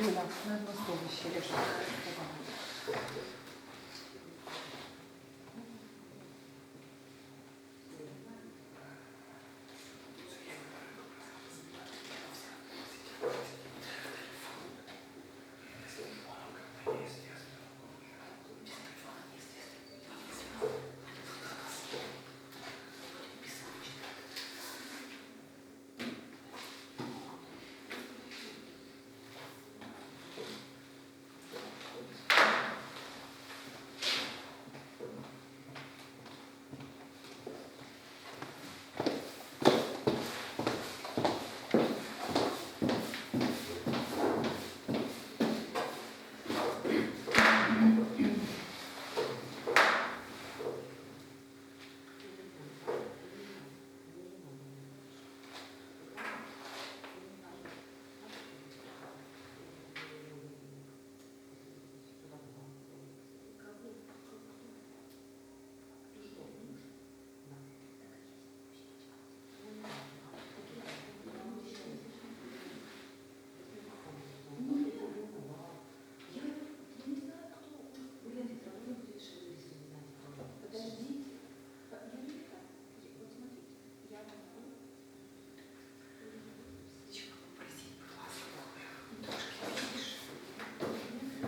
Юля, на мосту ще рішення.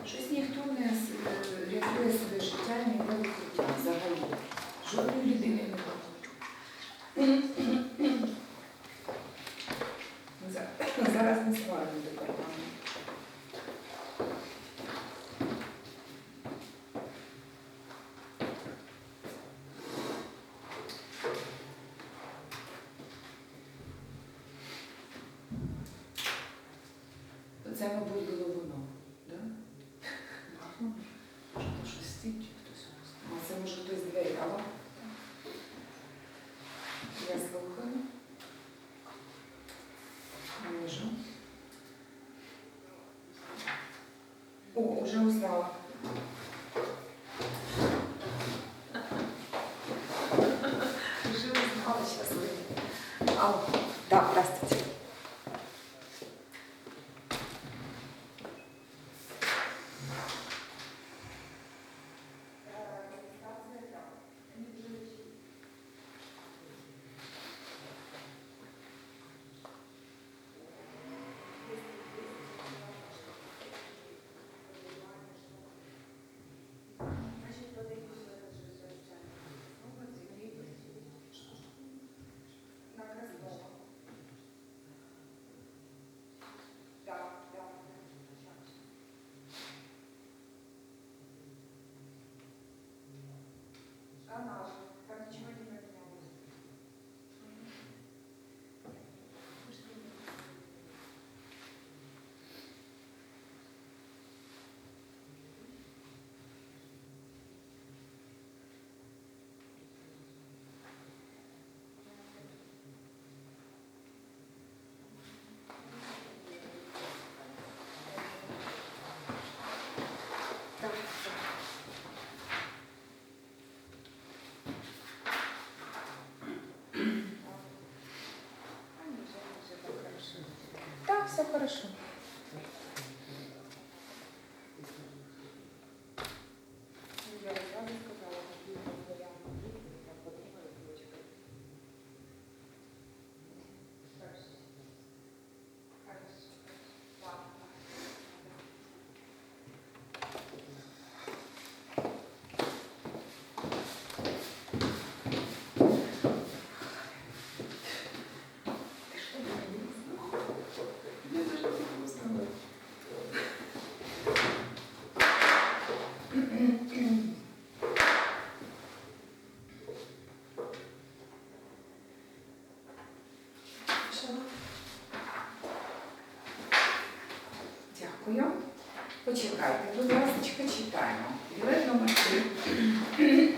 Щось ніхто не с- е, рятує своє життя і не йде в укриття взагалі. Жодної людини не бачу. За- Зараз не сваримо департамент. Це, мабуть, було воно. Да? Що щось стить, хтось? А це може хтось двері. Алло? Я слухаю. Можу. О, уже узнала. Уже узнала сейчас. Алло. Да, здравствуйте. На Краснова. Да, да. Она же, там ничего не поменялось. Да, да. Так, все хорошо. Почекайте, будь ласка, читаємо. Білет номер 3.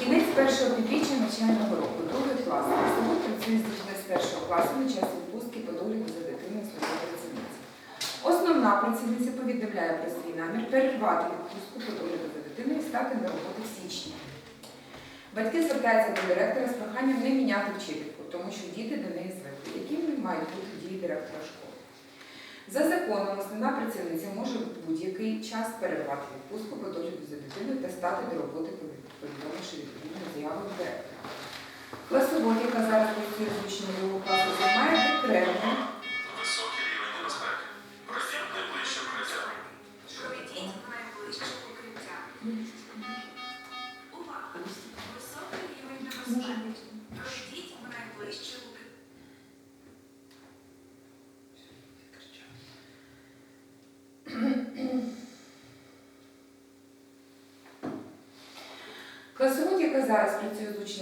Кінець першого півріччя навчального року, другий клас. Інститут працює з дітьми з першого класу на час відпустки по догляду за дитиною службової працівниці. Основна працівниця повідомляє про свій намір перервати відпустку по догляду за дитиною і стати на роботу в січні. Батьки звертаються до директора з проханням не міняти вчительку, тому що діти до неї звикли. Якими мають бути дії директора школи? За законом основна працівниця може в будь-який час перервати відпустку по догляду за дитиною та стати до роботи, повідомивши відповідну заяву директора. Класовод, яка зараз працює з учнями другого класу, займає окремо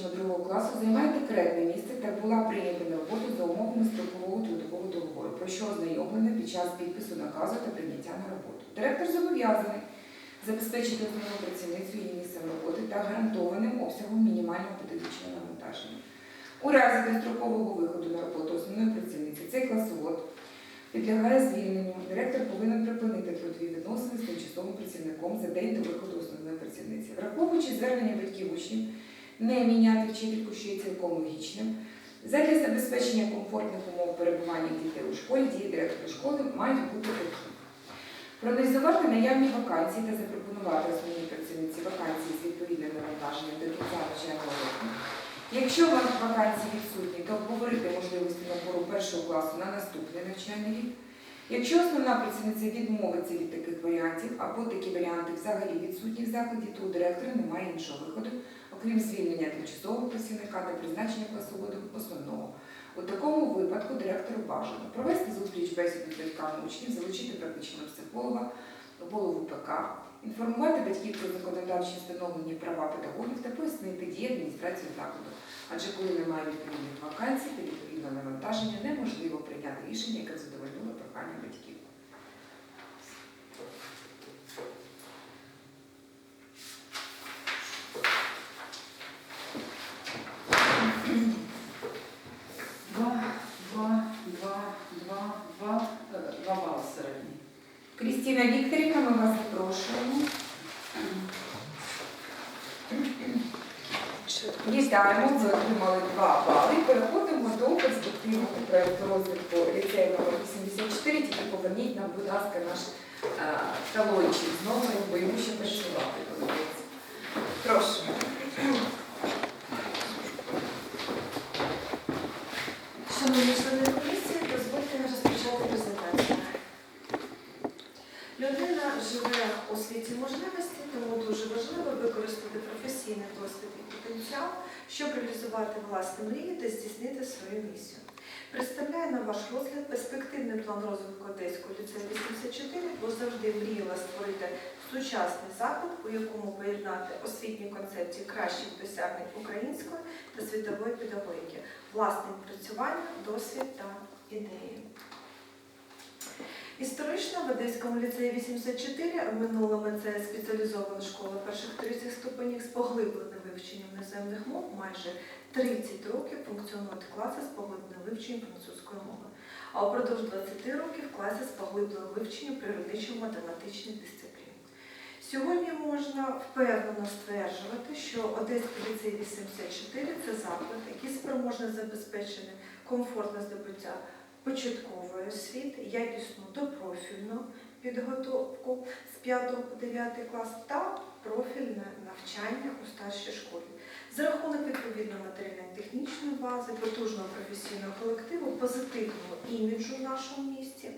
учнями другого класу, займає декретне місце та була прийнята на роботу за умовами строкового трудового договору, про що ознайомлена під час підпису наказу та прийняття на роботу. Директор зобов'язаний забезпечити основну працівницю її місцем роботи та гарантованим обсягом мінімального педагогічного навантаження. У разі дострокового виходу на роботу основної працівниці цей класовод підлягає звільненню. Директор повинен припинити трудові відносини з тимчасовим працівником за день до виходу основної працівниці. Враховуючи звернення батьків учнів, не міняти вчительку, що є цілком логічним. Задля забезпечення комфортних умов перебування дітей у школі дії директора школи мають бути такі. Проаналізувати наявні вакансії та запропонувати основній працівниці вакансії з відповідним навантаженням до кінця навчального року. Якщо вакансії відсутні, то обговорити можливості набору першого класу на наступний навчальний рік. Якщо основна працівниця відмовиться від таких варіантів або такі варіанти взагалі відсутні в закладі, то у директора немає іншого виходу, окрім звільнення тимчасового працівника та призначення класоводу основного. У такому випадку директору бажано провести зустріч бесіду з батьками учнів, залучити практичного психолога, голову ПК, інформувати батьків про законодавчі встановлені права педагогів та пояснити дії адміністрації закладу. Адже коли немає відповідних вакансій та відповідного навантаження, неможливо прийняти рішення, яке задовольнило прохання батьків. Два, два, два, два, два, е, два бали середні. Крістіна Вікторівна, ми вас запрошуємо. Вітаємо, ви отримали два бали. Переходимо до перспективного проєкту розвитку ліцею номер 84. Тільки поверніть нам, будь ласка, наш е, талончик з номером, бо йому доведеться. Прошу. Шановні члени комісії, дозвольте розпочати презентацію. Людина живе у світі можливості, тому дуже важливо використати професійний досвід і потенціал, щоб реалізувати власні мрії та здійснити свою місію. Представляю на ваш розгляд перспективний план розвитку Одеського ліцею 84, бо завжди мріяла створити сучасний заклад, у якому поєднати освітні концепції кращих досягнень української та світової педагогіки, власне відпрацювання, досвід та ідеї. Історично в Одеському ліцеї 84 в минулому це спеціалізована школа перших третіх ступенів з поглибленим вивченням іноземних мов. Майже 30 років функціонують класи з поглибленим вивченням французької мови. А упродовж 20 років класи з поглибленим вивченням природничо-математичних дисциплін. Сьогодні можна впевнено стверджувати, що Одеський ліцей 84 це заклад, який спроможний забезпечити комфортне здобуття початкової освіти, якісну допрофільну підготовку з 5 по 9 клас та профільне навчання у старшій школі. За рахунок відповідної матеріально-технічної бази, потужного професійного колективу, позитивного іміджу в нашому місті,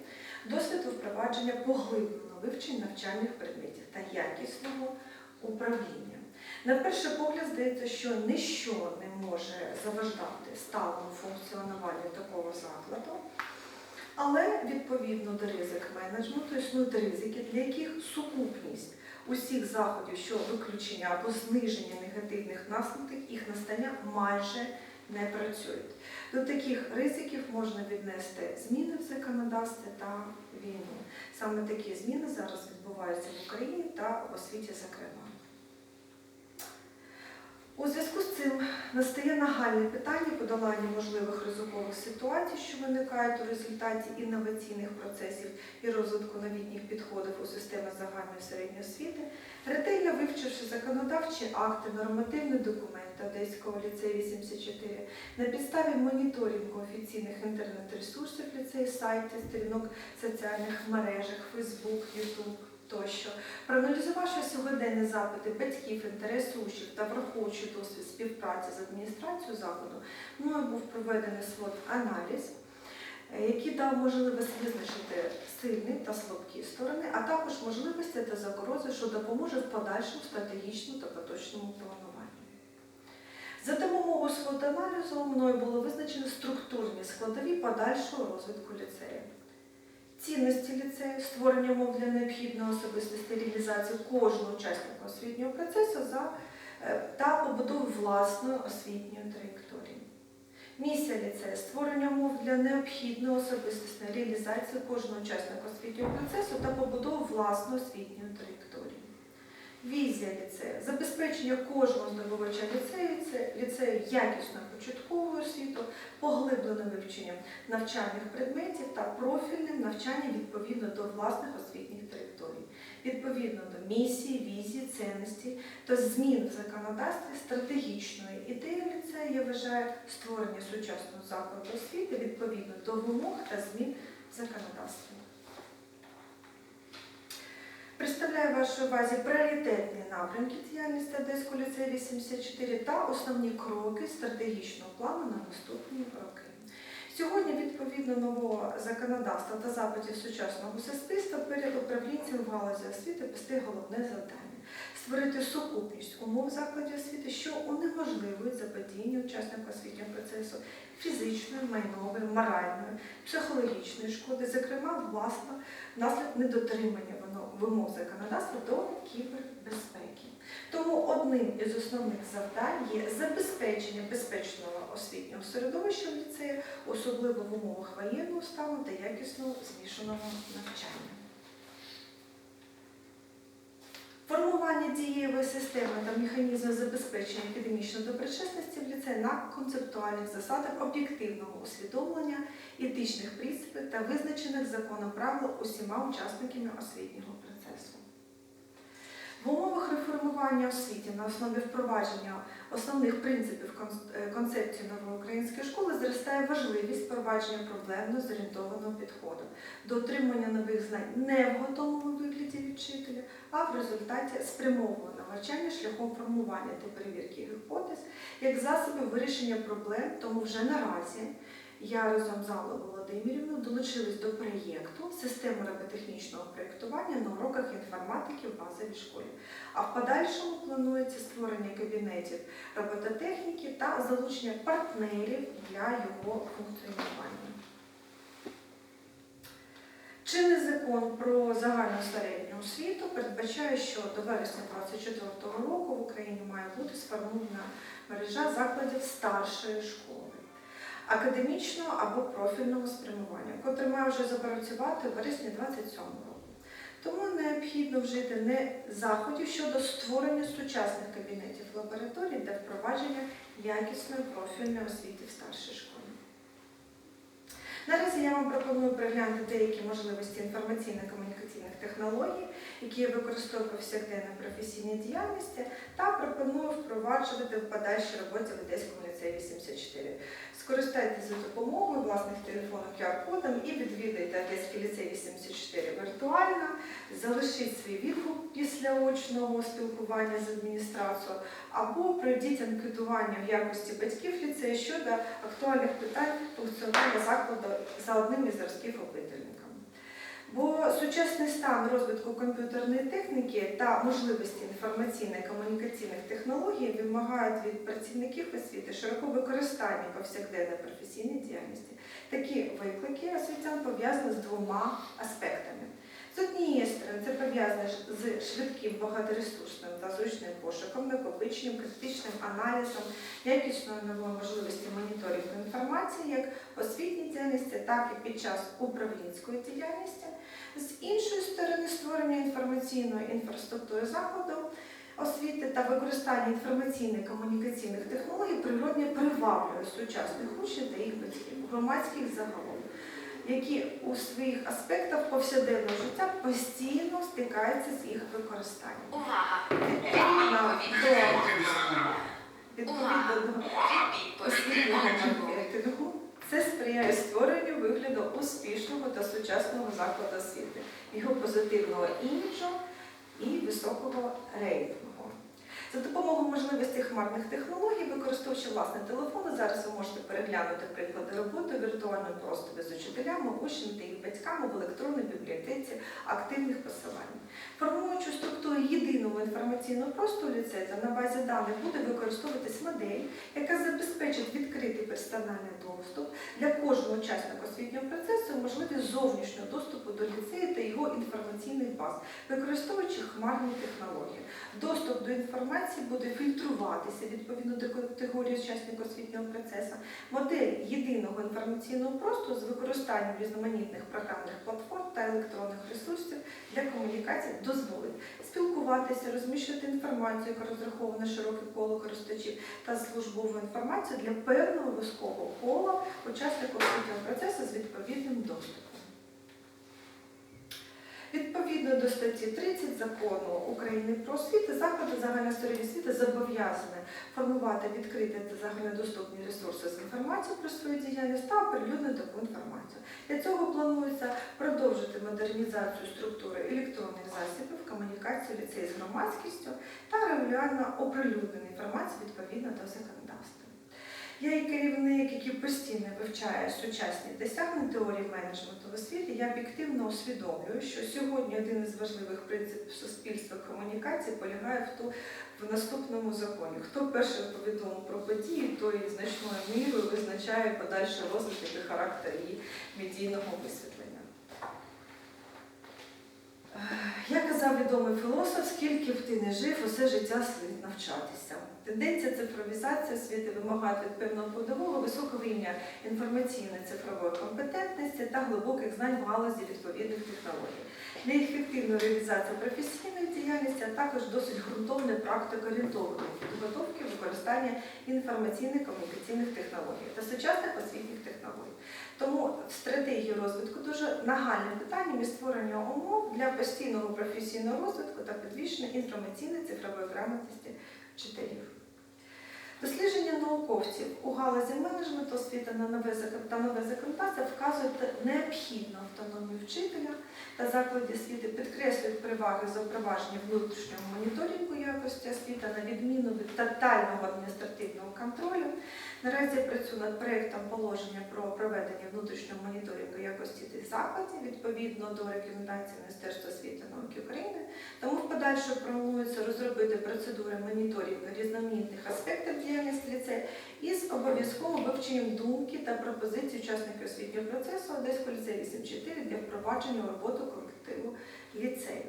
досвіду впровадження поглибленого вивчення навчальних предметів та якісного управління. На перший погляд здається, що ніщо не може заваждати сталому функціонуванню такого закладу, але відповідно до ризик менеджменту існують ризики, для яких сукупність усіх заходів, що виключення або зниження негативних наслідків їх настання майже не працюють. До таких ризиків можна віднести зміни в законодавстві та війну. Саме такі зміни зараз відбуваються в Україні та в освіті, зокрема. У зв'язку з цим настає нагальне питання подолання можливих ризикових ситуацій, що виникають у результаті інноваційних процесів і розвитку новітніх підходів у системах загальної середньої освіти, ретельно вивчивши законодавчі акти, нормативні документи Одеського ліцею 84, на підставі моніторингу офіційних інтернет-ресурсів ліцею, сайтів, сторінок соціальних мережах, Facebook, YouTube тощо, проаналізувавши сьогоденні запити батьків, інтереси учнів та враховуючи досвід співпраці з адміністрацією закладу, мною був проведений свод аналіз, е, який дав можливість визначити сильні та слабкі сторони, а також можливості та загрози, що допоможе в подальшому стратегічному та поточному плануванні. За допомогою свого аналізу мною було визначено структурні складові подальшого розвитку ліцею. Цінності ліцею, створення умов для необхідної особистості реалізації кожного учасника освітнього процесу за, е, та побудови власної освітньої траєкторії. Місія ліцею створення умов для необхідної особистості реалізації кожного учасника освітнього процесу та побудови власної освітньої траєкторії. Візія ліцею забезпечення кожного здобувача ліцею, це- ліцею якісною початковою освітою, поглибленим вивченням навчальних предметів та профільним навчанням відповідно до власних освітніх територій, відповідно до місії, візії, цінностей та змін в законодавстві стратегічної ідеї ліцею, я вважаю створення сучасного закладу освіти відповідно до вимог та змін в законодавстві. Представляю вашій увазі пріоритетні напрямки діяльності Одеського ліцею 84 та основні кроки стратегічного плану на наступні роки. Сьогодні, відповідно нового законодавства та запитів сучасного суспільства, перед управлінцем галузі освіти постає головне завдання створити сукупність умов закладів освіти, що унеможливують заподіяння учасників освітнього процесу фізичної, майнової, моральної, психологічної шкоди, зокрема, власне, внаслідок недотримання вимог законодавства до кібербезпеки. Тому одним із основних завдань є забезпечення безпечного освітнього середовища в ліцеї, особливо в умовах воєнного стану та якісного змішаного навчання. Формування дієвої системи та механізму забезпечення академічної доброчесності в ліцеї на концептуальних засадах об'єктивного усвідомлення етичних принципів та визначених законом правил усіма учасниками освітнього процесу. В умовах реформування освіти на основі впровадження основних принципів е, концепції нової української школи зростає важливість впровадження проблемно зорієнтованого підходу до отримання нових знань не в готовому вигляді вчителя, а в результаті спрямованого навчання шляхом формування та перевірки гіпотез як засоби вирішення проблем, тому вже наразі я разом з Аллою Володимирівною долучилась до проєкту системи роботехнічного проєктування на уроках інформатики в базовій школі. А в подальшому планується створення кабінетів робототехніки та залучення партнерів для його функціонування. Чинний закон про загальну середню освіту передбачає, що до вересня 2024 року в Україні має бути сформована мережа закладів старшої школи академічного або профільного спрямування, котре має вже запрацювати в вересні 2027 року. Тому необхідно вжити не заходів щодо створення сучасних кабінетів лабораторій для впровадження якісної профільної освіти в старшій школі. Наразі я вам пропоную переглянути деякі можливості інформаційно-комунікаційних технологій, які я використовую в повсякденній професійній діяльності, та пропоную впроваджувати в подальшій роботі в Одеському ліцеї 84. Скористайтеся допомогою власних телефонів QR-кодом і відвідайте Одеський ліцей 84 віртуально, залишіть свій відгук після очного спілкування з адміністрацією або пройдіть анкетування в якості батьків ліцею щодо актуальних питань функціонування закладу за одним із зразків опитувальника. Бо сучасний стан розвитку комп'ютерної техніки та можливості інформаційно-комунікаційних технологій вимагають від працівників освіти широкого використання повсякденної професійної діяльності. Такі виклики освітян пов'язані з двома аспектами. З сторони, це пов'язане з швидким багаторесурсним та зручним пошуком, накопиченням, критичним аналізом, якісною новою можливості моніторингу інформації як освітній діяльності, так і під час управлінської діяльності. З іншої сторони, створення інформаційної інфраструктури закладу освіти та використання інформаційних комунікаційних технологій природньо приваблює сучасних учнів та їх батьків, громадських загалом, які у своїх аспектах повсякденного життя постійно стикаються з їх використанням. Увага! Відповідно до, відповідно до освітнього маркетингу. Це сприяє створенню вигляду успішного та сучасного закладу освіти, його позитивного іміджу і високого рейтингу. За допомогою можливостей хмарних технологій, використовуючи власний телефон, зараз ви можете переглянути приклади роботи в віртуальному просторі з учителями, учнями та їх батьками в електронній бібліотеці активних посилань. Формуючи структуру єдиного інформаційного простору ліцею, на базі даних буде використовуватись модель, яка забезпечить відкритий персональний доступ для кожного учасника освітнього процесу, можливість зовнішнього доступу до ліцею та його інформаційних баз, використовуючи хмарні технології. Доступ до інформації буде фільтруватися відповідно до категорії учасників освітнього процесу. Модель єдиного інформаційного простору з використанням різноманітних програмних платформ та електронних ресурсів для комунікації дозволить спілкуватися, розміщувати інформацію, яка розрахована широке коло користувачів та службову інформацію для певного вузького кола учасників освітнього процесу з відповідним доступом. Відповідно до статті 30 закону України про освіту, заклади загальної середньої освіти зобов'язані формувати відкриті та загальнодоступні ресурси з інформацією про свою діяльність та оприлюднити таку інформацію. Для цього планується продовжити модернізацію структури електронних засобів комунікації ліцею з громадськістю та регулярно оприлюднення інформації відповідно до законодавства. Я як керівник, який постійно вивчає сучасні досягнення теорії менеджменту в освіті, я об'єктивно усвідомлюю, що сьогодні один із важливих принципів суспільства комунікації полягає в, ту, в наступному законі. Хто перший повідомив про події, той значною мірою визначає подальший розвиток і характер її медійного висвітлення. Як казав відомий філософ, скільки б ти не жив, усе життя слід навчатися. Тенденція цифровізації освіти вимагає від певного подового високого рівня інформаційної цифрової компетентності та глибоких знань в галузі відповідних технологій. Для ефективної реалізації професійної діяльності, а також досить ґрунтовної практикоорієнтованої підготовки використання інформаційних комунікаційних технологій та сучасних освітніх технологій. Тому в стратегії розвитку дуже нагальним питанням і створення умов для постійного професійного розвитку та підвищення інформаційної цифрової грамотності вчителів. Дослідження науковців у галузі менеджменту освіти та нове законодавство вказують необхідну автономію вчителя та закладів освіти, підкреслюють переваги запровадження внутрішнього моніторингу якості освіти на відміну від тотального адміністративного контролю. Наразі працюю над проєктом положення про проведення внутрішнього моніторингу якості тих закладів відповідно до рекомендацій Міністерства освіти і науки України. Тому в подальшому планується розробити процедури моніторингу різноманітних аспектів діяльності ліцею із обов'язковим вивченням думки та пропозицій учасників освітнього процесу Одеського ліцею 84 для впровадження у роботу колективу ліцею.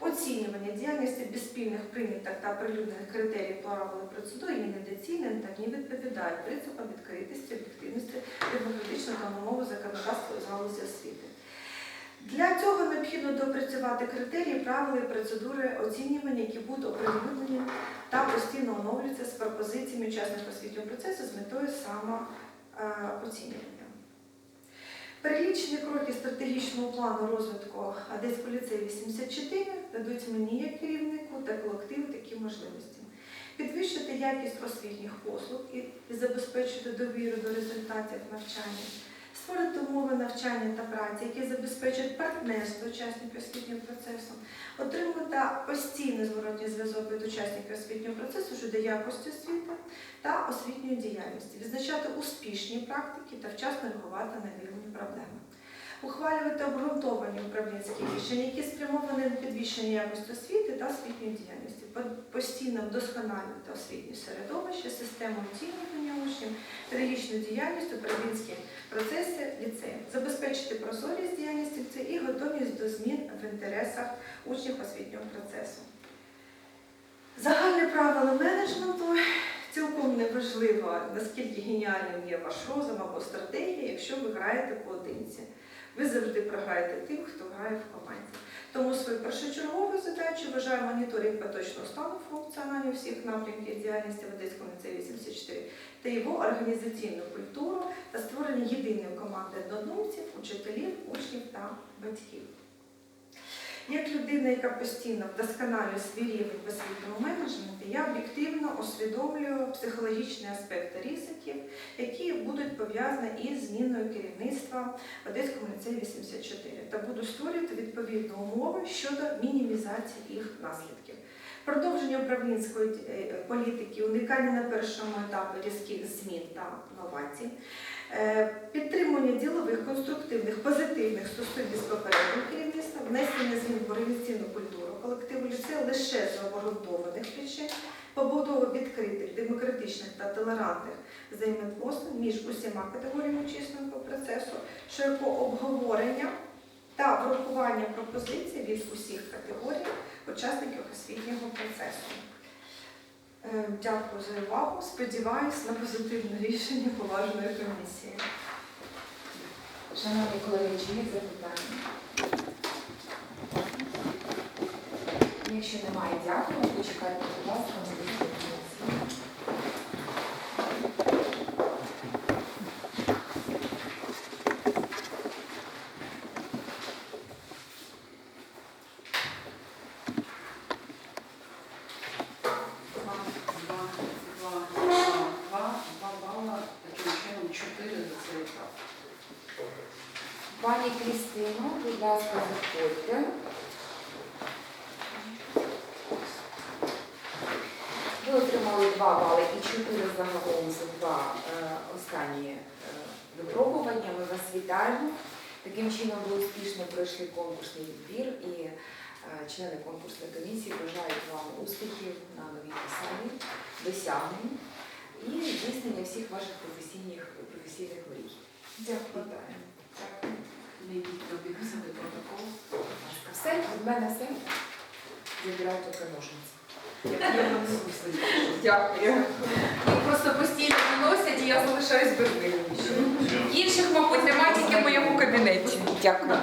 Оцінювання діяльності без спільних прийнятих та прилюднених критерій правил процедур є недоцільним та не відповідають принципам відкритості, об'єктивності, демократичного та нового законодавства з галузі освіти. Для цього необхідно допрацювати критерії, правила і процедури оцінювання, які будуть оприлюднені та постійно оновлюються з пропозиціями учасників освітнього процесу з метою самооцінювання. Перелічені кроки стратегічного плану розвитку Одеського ліцею 84 дадуть мені як керівнику та колективу такі можливості. Підвищити якість освітніх послуг і забезпечити довіру до результатів навчання, створити умови навчання та праці, які забезпечать партнерство учасників освітнього процесу, отримати постійний зворотній зв'язок від учасників освітнього процесу щодо якості освіти та освітньої діяльності, відзначати успішні практики та вчасно реагувати на вірні проблеми. Ухвалювати обґрунтовані управлінські рішення, які спрямовані на підвищення якості освіти та освітньої діяльності, постійно вдосконалювати освітнє середовище, систему оцінювання учнів, педагогічну діяльність, управлінські процеси ліцею, забезпечити прозорість діяльності ліцею і готовність до змін в інтересах учнів освітнього процесу. Загальні правила менеджменту цілком неважливо, наскільки геніальним є ваш розум або стратегія, якщо ви граєте поодинці. Ви завжди програєте тим, хто грає в команді. Тому свою першочергову задачу вважаю моніторинг поточного стану функціонування всіх напрямків діяльності в Одеському ліцеї 84 та його організаційну культуру та створення єдиної команди однодумців, учителів, учнів та батьків. Як людина, яка постійно вдосконалює свій рівень в освітньому менеджменті, я об'єктивно усвідомлюю психологічні аспекти ризиків, які будуть пов'язані із зміною керівництва в Одеському ліцеї 84 та буду створювати відповідні умови щодо мінімізації їх наслідків. Продовження управлінської е, політики, уникання на першому етапі різких змін та новацій, е, підтримування ділових, конструктивних, позитивних стосунків з керівництвом, внесення змін в організаційну культуру колективу ліцею лише з обґрунтованих причин, побудова відкритих, демократичних та толерантних взаємовідносин між усіма категоріями учасників процесу, широкого обговорення та врахування пропозицій від усіх категорій учасників освітнього процесу. Е, Дякую за увагу. Сподіваюсь на позитивне рішення поважної комісії. Шановні колеги, чи є запитання? Якщо немає, дякую. Почекайте, будь ласка, на дискусію. Два, два, два, два, два, два бала, таким чином чотири за цей етап. Пані Крістино, будь ласка, заходьте. Ви отримали 2 бали і 4 загалом за два е, останні е, випробування. Ми вас вітаємо. Таким чином ви успішно пройшли конкурсний відбір і е, члени конкурсної комісії бажають вам успіхів на новій посаді, досягнень і здійснення всіх ваших професійних, професійних мрій. Дякую. Протокол. Все, від мене все. Забирайте ножниці. Дякую. Їх просто постійно виносять, і я залишаюсь без них. Інших, мабуть, немає тільки в моєму кабінеті. Дякую.